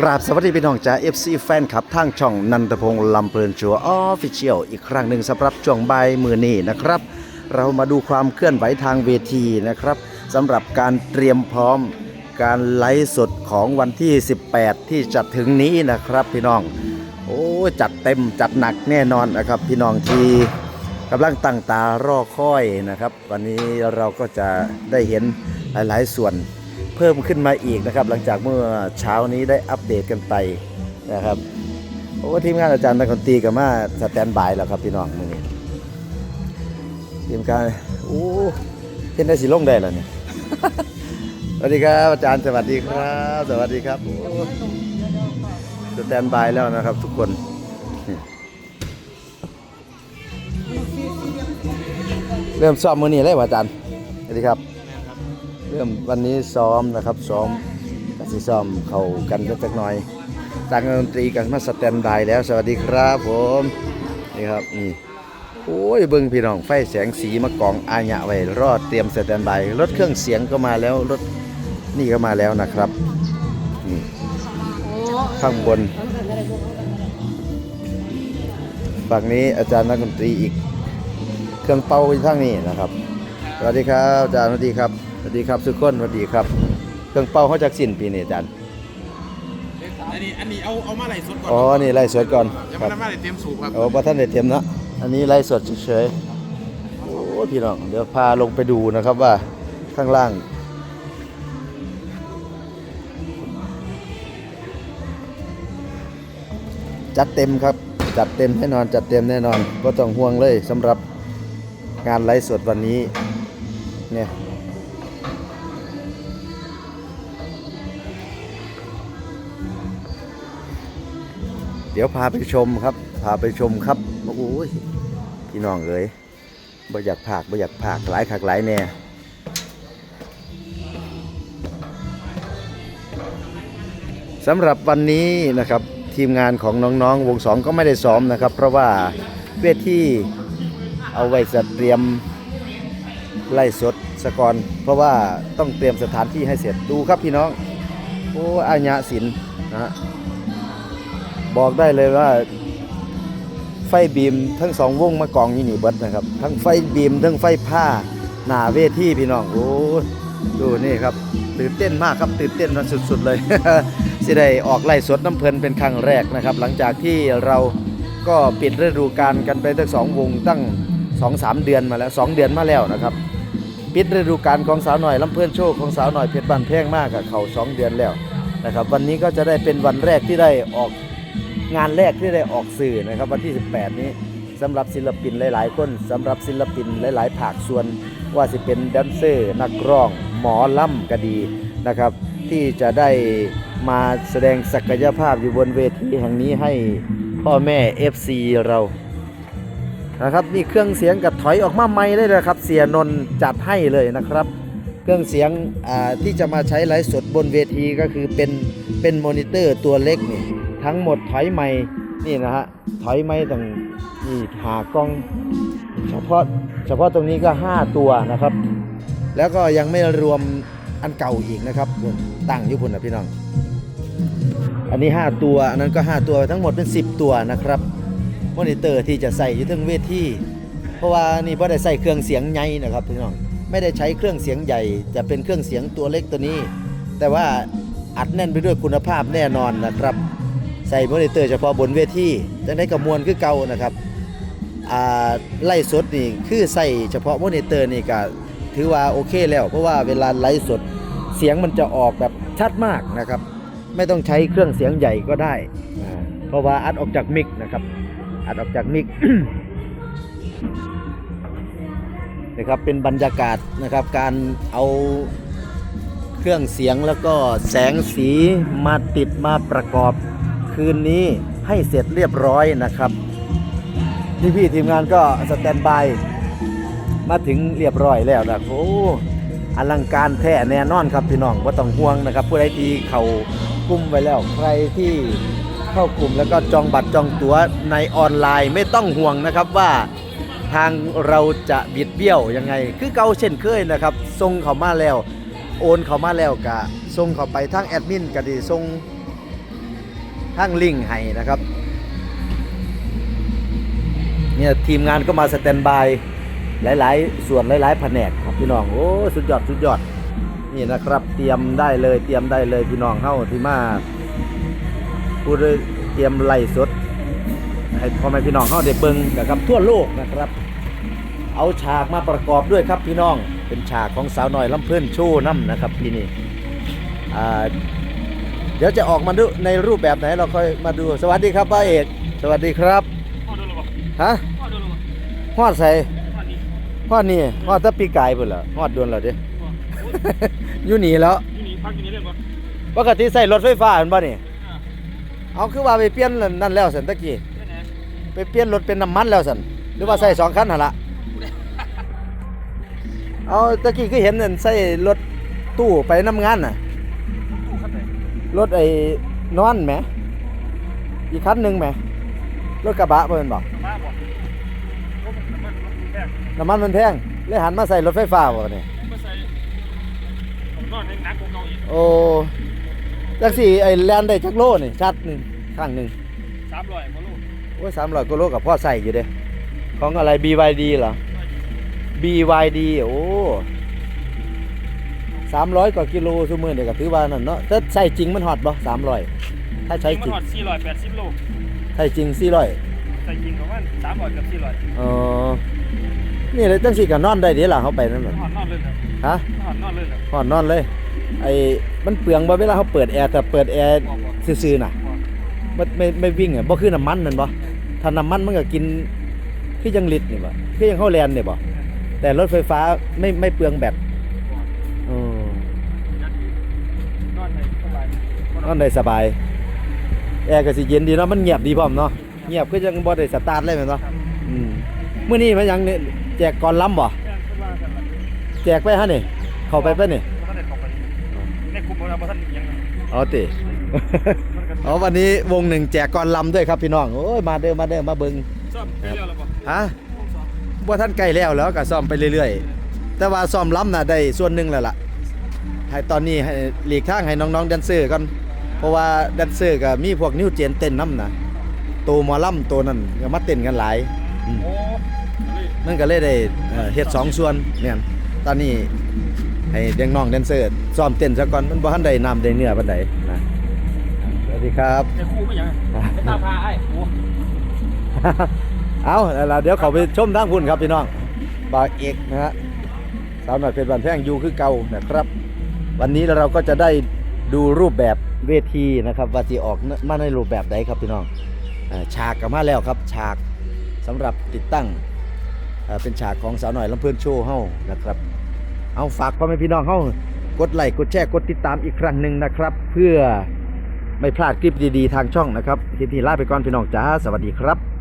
กราบสวัสดีพี่น้องจาก FC แฟนคลับทางช่องนันทพงศ์ลำเพลินชัวออฟฟิเชียลอีกครั้งหนึ่งสำหรับช่วงใบมือนี้นะครับ เรามาดูความเคลื่อนไหวทางเวทีนะครับสำหรับการเตรียมพร้อมการไลฟ์สดของวันที่ 18 ที่จะถึงนี้นะครับพี่น้อง โอ้จัดเต็มจัดหนักแน่นอนนะครับ พี่น้องที่กำลังตั้งตารอคอยนะครับ วันนี้เราก็จะได้เห็นหลาย ๆ ส่วน เพิ่มขึ้นมาอีกนะครับ หลังจากเมื่อเช้านี้ได้อัปเดตกันไปนะครับโอ้ทีมงานอาจารย์นักดนตรีกับมาสแตนบายแล้วครับพี่น้องมื้อนี้ทีมการโอ้เห็นได้สิลงได้แล้วเนี่ยสวัสดีครับอาจารย์สวัสดีครับ สวัสดีครับสแตนบายแล้วนะครับ ทุกคนเริ่มซ้อมมื้อนี้เลยวะอาจารย์สวัสดีครับ เริ่มวันนี้ซ้อมนะครับซ้อมกัสิซ้อมเข้ากันจักหน่อยจากดนตรีกันมาสแตนบายแล้วสวัสดีครับผมนี่ครับนี่โอ้ยเบิ่งพี่น้องไฟแสงสีมากองอาญะไว้รอดเตรียมสแตนบายรถเครื่องเสียงก็มาแล้วรถนี่ก็มาแล้วนะครับนี่ข้างบนฝั่งนี้อาจารย์นักดนตรีอีก เครื่องเป่าอยู่ข้างนี้นะครับ สวัสดีครับอาจารย์สวัสดีครับ สวัสดีครับสุกคนสวัสดีครับ เครื่องเป่าเขาจากสิ้นปีนี่อาจารย์อันนี้อันนี้เอาเอามาไหลฟ์สดก่อนอ๋อนี่ไล่สดก่อนยังครัไม่บได้มาไหลฟ์เตรียมสูบครับโอ้พระท่านได้เตรียมเนาะอันนี้ไล่สดเฉยๆโอ้พี่น้องเดี๋ยวพาลงไปดูนะครับว่าข้างล่างจัดเต็มครับ จัดเต็มแน่นอน จัดเต็มแน่นอนก็ต้องห่วงเลยสำหรับงานไลฟ์สดวันนี้เนี่ย เดี๋ยวพาไปชมครับ พาไปชมครับโอ้ยพี่น้องเอ๋ยบ่อยากผากบ่อยากผากหลายขักหลายแน่สำหรับวันนี้นะครับทีมงานของน้องๆ วงสองก็ไม่ได้ซ้อมนะครับ เพราะว่าเวทีเอาไว้จัดเตรียมไล่สดสกอนเพราะว่าต้องเตรียมสถานที่ให้เสร็จดูครับพี่น้อง โอ้อาญะศิลนะฮะ บอกได้เลยว่า ไฟบีมทั้งสองวงมากองอยู่นี่เบิดนะครับ ทั้งไฟบีมทั้งไฟผ้าหนาเวทีพี่น้องโอ้ดูนี่ครับตื่นเต้นมากครับตื่นเต้นมาสุด ๆ เลยสิได้ออกไล่สดน้ำเพลินเป็นครั้งแรกนะครับ หลังจากที่เราก็ปิดฤดูกาลกันไปทั้งสองวงตั้งสองสามเดือนมาแล้วสองเดือนมาแล้วนะครับปิดฤดูกาลของสาวหน่อยลำเพลินโชคของสาวหน่อยเพชรบันแพงมากกับเขาสองเดือนแล้วนะครับ วันนี้ก็จะได้เป็นวันแรกที่ได้ออก งานแรกที่ได้ออกสื่อนะครับวันที่ 18 นี้สำหรับศิลปินหลาย ๆ คนสำหรับศิลปินหลาย ๆ ภาคส่วนว่าสิเป็นแดนเซอร์ นักร้อง หมอล่ำก็ดีนะครับ ที่จะได้มาแสดงศักยภาพอยู่บนเวทีแห่งนี้ให้พ่อแม่ FC เรานะครับนี่เครื่องเสียงกับถอยออกมาใหม่เลยนะครับ เสียนนท์จัดให้เลยนะครับ เครื่องเสียงที่จะมาใช้ไลฟ์สดบนเวทีก็คือเป็นเป็นมอนิเตอร์ตัวเล็กนี่ ทั้งหมดถอยไม่นี่นะฮะถอยไม่ต่างนี่หากล้อง เฉพาะเฉพาะตรงนี้ก็ 5 ตัวนะครับ แล้วก็ยังไม่รวมอันเก่าอีกนะครับตั้งยู่พุ่นนะพี่น้อง อันนี้ 5 ตัว อันนั้นก็ 5 ตัวทั้งหมดเป็น 10 ตัวนะครับมอนิเตอร์ที่จะใส่อยู่ทั้งเวทีเพราะว่านี่พ่ได้ใส่เครื่องเสียงใหญ่นะครับพี่น้องไม่ได้ใช้เครื่องเสียงใหญ่ จะเป็นเครื่องเสียงตัวเล็กตัวนี้ แต่ว่าอัดแน่นไปด้วยคุณภาพแน่นอนนะครับ ใส่มอนิเตอร์เฉพาะบนเวทีจะได้กระมวลคือเก่านะครับไล่สดนี่คือใส่เฉพาะมอนิเตอร์นี่ก็ถือว่าโอเคแล้ว เพราะว่าเวลาไลฟ์สดเสียงมันจะออกแบบชัดมากนะครับ ไม่ต้องใช้เครื่องเสียงใหญ่ก็ได้ เพราะว่าอัดออกจากมิกนะครับอัดออกจากมิกนะครับเป็นบรรยากาศนะครับการเอาเครื่องเสียงแล้วก็แสงสีมาติดมาประกอบ คืนนี้ให้เสร็จเรียบร้อยนะครับพี่พี่ๆทีมงานก็สแตนบายมาถึงเรียบร้อยแล้วนะโอ้อลังการแท้แน่นอนครับพี่น้องว่าต้องห่วงนะครับผู้ใดที่เขากลุ่มไว้แล้วใครที่เข้ากลุ่มแล้วก็จองบัตรจองตั๋วในออนไลน์ไม่ต้องห่วงนะครับว่าทางเราจะบิดเบี้ยวยังไง คือเก่าเช่นเคยนะครับส่งเขามาแล้ว โอนเขามาแล้วกะส่งเขาไปทางแอดมินก็ดีส่ง ทั้งลิงให้นะครับเนี่ยทีมงานก็มาสแตนบายหลายๆ ส่วนหลายๆแผนกครับพี่น้องโอ้สุดยอดสุดยอดนี่นะครับ เตรียมได้เลยเตรียมได้เลยพี่น้องเฮาที่มาพูดเลยเตรียมไล่สดให้พ่อแม่พี่น้องเฮาได้เบิงนะครับทั่วโลกนะครับ เอาฉากมาประกอบด้วยครับพี่น้องเป็นฉากของสาวน้อยลำเพิ่นโชว์น้ำนะครับพี่นี่อ่า ดี๋ยวจะออกมาดูในรูปแบบไหนเราค่อยมาดู สวัสดีครับป้าเอก สวัสดีครับพ่อโดนหรอเปล่าฮะพ่อโดนหรอเปล่าฮอดใส่พ่อนี่ฮอดนี่ฮอดตะปีกายพุ่นเหรอฮอดดวนแล้วเด้พ่ออยู่หนีแล้วอยู่นี่พักอยู่นี่เล่นปะปกติใส่รถไฟฟ้าเห็นบ่นี่เอาคือว่าไปเปลี่ยนนั่นแล้วสันตะกี้ไปเปลี่ยนรถเป็นน้ำมันแล้วสันหรือว่าใส่สองคันหั่นละเอาตะกี้คือเห็นนั่นใส่รถตู้ไปน้ำงานน่ะ รถไอ้นอนแหม อีกคันหนึ่งแหม รถกระบะเพิ่นบอกมาบ่โอ้มันมันมันแพงน้ำมันมันแพงเลยหันมาใส่รถไฟฟ้าบ่เนี่ยมาใส่ผมนอนในนักของเกาอีกโอ้จักสี่ไอ้แลนได้จักโลนี่ชัดหนึ่งข้างหนึ่งสามร้อยมาลูกโอ้ยสามร้อยกิโลกับพ่อใส่อยู่เด้ของอะไร BYD เหรอ BYD โอ้ สามร้อยกว่ากิโลชั่วโมงเดียวก็ถือว่านั่นเนาะถ้าใส่จริงมันฮอตบ่สามร้อยถ้าใช้มัจนริงหอดสี่ร้อยแปดสิบโลใช้จริงสี่ร้อยแต่ยิงประมาณสามร้อยกับสี่ร้อยอ๋อนี่เลยจังสี่ก็นอนได้เดี๋ยวหลังเขาไปนั่นแหละหอดนอนเลยเหรอฮะหอดนอนเลยเหรอหอนนอนเลยไอ้มันเปลืองบ่เวลาเขาเปิดแอร์แต่เปิดแอร์บอกบอกซื่อๆน่ะบอกไม่ไม่ไม่วิ่งอะบ่คือน้ำมันแมันบ่ถ้าน้ำมันมันก็กินคือยังลิตรนี่บ่คือยังเข้าแลนนี่บ่แต่รถไฟฟ้าไม่ไม่เปลืองแบตอืม นอนในสบาย นอนได้สบาย แอร์ก็สิเย็นดีเนาะมันเงียบดีพร้อมเนาะเงียบคือยังบ่ได้สตาร์ทเลยแม่นบ่อืมมื้อนี้มันยังเนี่ยแจกก่อนล้ำบ่แค่ขึ้นมากันละแจกไปฮะนี่เข้าไปไปนี่เข้าไปในกลุ่มเราท่านยังเอาติอ๋อวันนี้วงหนึ่งแจกก่อนลำด้วยครับพี่น้องโอ้ยมาเด้อมาเด้อมาเบิงซ่อมไปเร็วแล้วป่ะฮะว่าท่านใกล้แล้วแล้วก็ซ่อมไปเรื่อยๆ แต่ว่าซ่อมล้ำน่ะได้ส่วนหนึ่งแล้วล่ะให้ตอนนี้ให้หลีกทางให้น้องๆแดนเซอร์ก่อน เพราะว่าแดนเซอร์ก็มีพวกนิ้วเจนเต้นน้ำนะตัวหมอล่ำตัวนั้นก็มาเต้นกันหลายอืมโอ้เลยมันก็เลยได้เอ่อเฮ็ดสองส่วนเนี่ยตอนนี้ให้เด็กน้องแดนเซอร์ซ้อมเต้นซะก่อนมันบ่ทันได้น้ำได้เนื้อปานใดนะสวัสดีครับในคู่ไม่ยังไม่ตาพาไอ้โอ้เอาแล้วล่ะเดี๋ยวเขาไปชมทางพุ่นครับพี่น้องบาวเอกนะฮะสาวหน่อยเพชรบันแพงอยู่คือเก่านะครับ วันนี้เราก็จะได้ ดูรูปแบบเวทีนะครับว่าจะออกมาในรูปแบบใดครับพี่น้องอฉากก็มาแล้วครับฉากสำหรับติดตั้งเป็นฉากของสาวหน่อยลำเพลินโชว์เฮานะครับ เอาฝากพ่อแม่พี่น้องเฮากดไลค์กดแชร์กดติดตามอีกครั้งหนึ่งนะครับ เพื่อไม่พลาดคลิปดีๆทางช่องนะครับทีนี้ลาไปก่อนพี่น้องจ้าสวัสดีครับ